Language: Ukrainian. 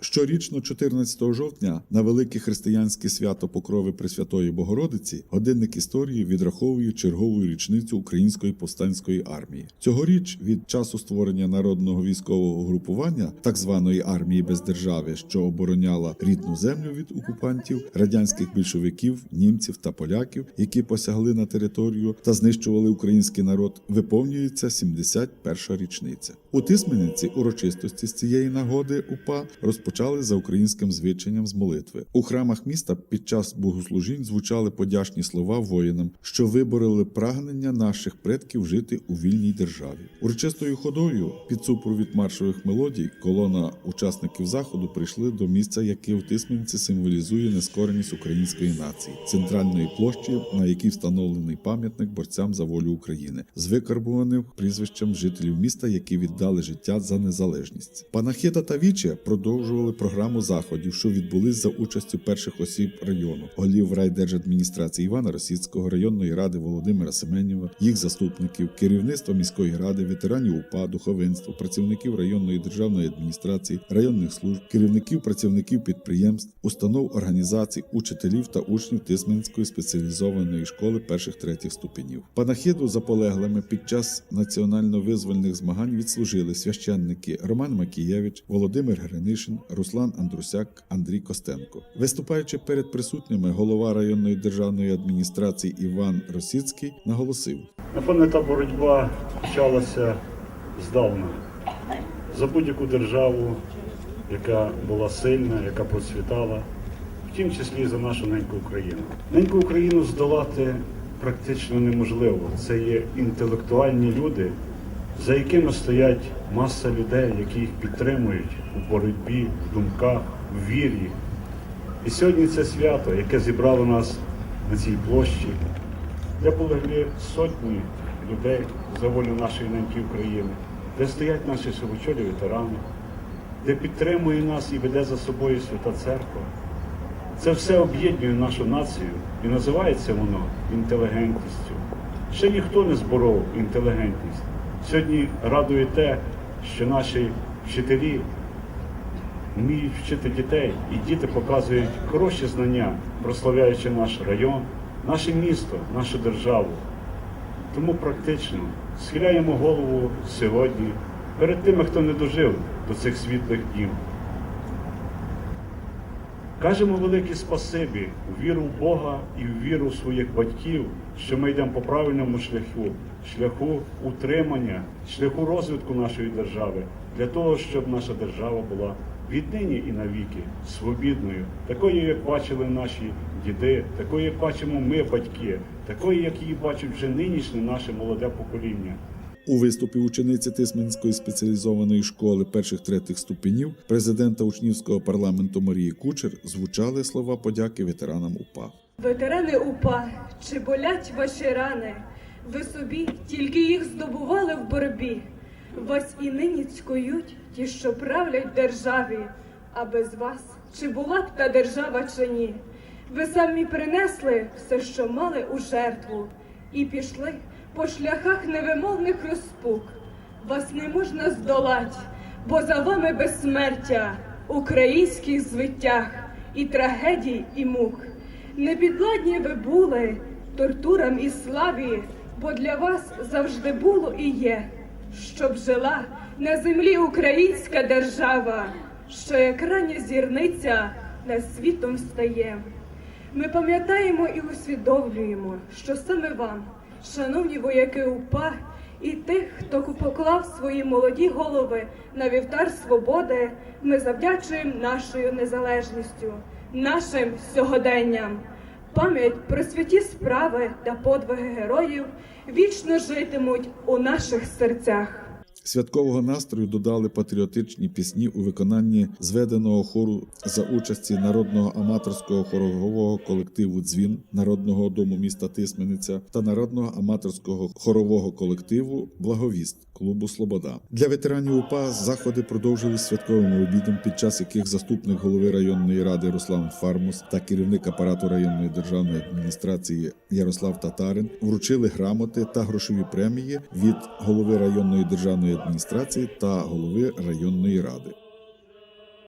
Щорічно, 14 жовтня, на велике християнське свято Покрови Пресвятої Богородиці, годинник історії відраховує чергову річницю Української повстанської армії. Цьогоріч від часу створення народного військового групування, так званої армії без держави, що обороняла рідну землю від окупантів, радянських більшовиків, німців та поляків, які посягли на територію та знищували український народ, виповнюється 71 річниця. У Тисмениці урочистості з цієї нагоди УПА розпочали за українським звичаєм з молитви. У храмах міста під час богослужінь звучали подячні слова воїнам, що вибороли прагнення наших предків жити у вільній державі. Урочистою ходою під супровід маршових мелодій колона учасників заходу прийшли до місця, яке у Тисмениці символізує нескореність української нації, центральної площі, на якій встановлений пам'ятник борцям за волю України, з викарбуваним прізвищем жителів міста, які віддали життя за незалежність. Панахида та Віче продовжували програму заходів, що відбулись за участю перших осіб району, голів райдержадміністрації Івана Російського, районної ради Володимира Семенєва, їх заступників, керівництва міської ради, ветеранів УПА, духовенства, працівників районної державної адміністрації, районних служб, керівників працівників підприємств, установ організацій, учителів та учнів Тисменської спеціалізованої школи перших третіх ступенів. Панахиду за полеглими під час національно-визвольних змагань відслужили священники Роман Макієвич, Володимир Гринишин, Руслан Андрусяк, Андрій Костенко. Виступаючи перед присутніми, голова районної державної адміністрації Іван Росіцький наголосив: Напевне, та боротьба почалася здавна за будь-яку державу, яка була сильна, яка процвітала, в тім числі за нашу неньку Україну. Неньку Україну здолати практично неможливо. Це є інтелектуальні люди, за якими стоять маса людей, які їх підтримують у боротьбі, в думках, в вірі. І сьогодні це свято, яке зібрало нас на цій площі, де полегли сотні людей за волю нашої неньки України, де стоять наші сивочолі ветерани, де підтримує нас і веде за собою Свята Церква. Це все об'єднує нашу націю і називається воно інтелігентністю. Ще ніхто не зборов інтелігентність. Сьогодні радує те, що наші вчителі вміють вчити дітей, і діти показують хороші знання, прославляючи наш район, наше місто, нашу державу. Тому практично схиляємо голову сьогодні перед тими, хто не дожив до цих світлих днів. Кажемо велике спасибі у віру в Бога і в віру в своїх батьків, що ми йдемо по правильному шляху, шляху утримання, шляху розвитку нашої держави, для того, щоб наша держава була віднині і навіки свобідною, такою, як бачили наші діди, такою, як бачимо ми, батьки, такою, як її бачить вже нинішнє наше молоде покоління. У виступі учениці Тисменської спеціалізованої школи перших третіх ступенів президента учнівського парламенту Марії Кучер звучали слова подяки ветеранам УПА. Ветерани УПА, чи болять ваші рани? Ви собі тільки їх здобували в боротьбі. Вас і нині цькують ті, що правлять державі. А без вас чи була б та держава, чи ні? Ви самі принесли все, що мали у жертву, і пішли по шляхах невимовних розпук. Вас не можна здолать, бо за вами безсмертя, українських звиттях і трагедій, і мук. Непідладні ви були тортурам і славі, бо для вас завжди було і є, щоб жила на землі українська держава, що як рання зірниця над світом встає. Ми пам'ятаємо і усвідомлюємо, що саме вам, шановні вояки УПА, і тих, хто поклав свої молоді голови на вівтар свободи, ми завдячуємо нашою незалежністю, нашим сьогоденням. Пам'ять про святі справи та подвиги героїв вічно житимуть у наших серцях. Святкового настрою додали патріотичні пісні у виконанні зведеного хору за участі народного аматорського хорового колективу Дзвін Народного дому міста Тисмениця та народного аматорського хорового колективу Благовіст клубу Слобода для ветеранів УПА заходи продовжились святковим обідом, під час яких заступник голови районної ради Руслан Фармус та керівник апарату районної державної адміністрації Ярослав Татарин вручили грамоти та грошові премії від голови районної державної адміністрації та голови районної ради.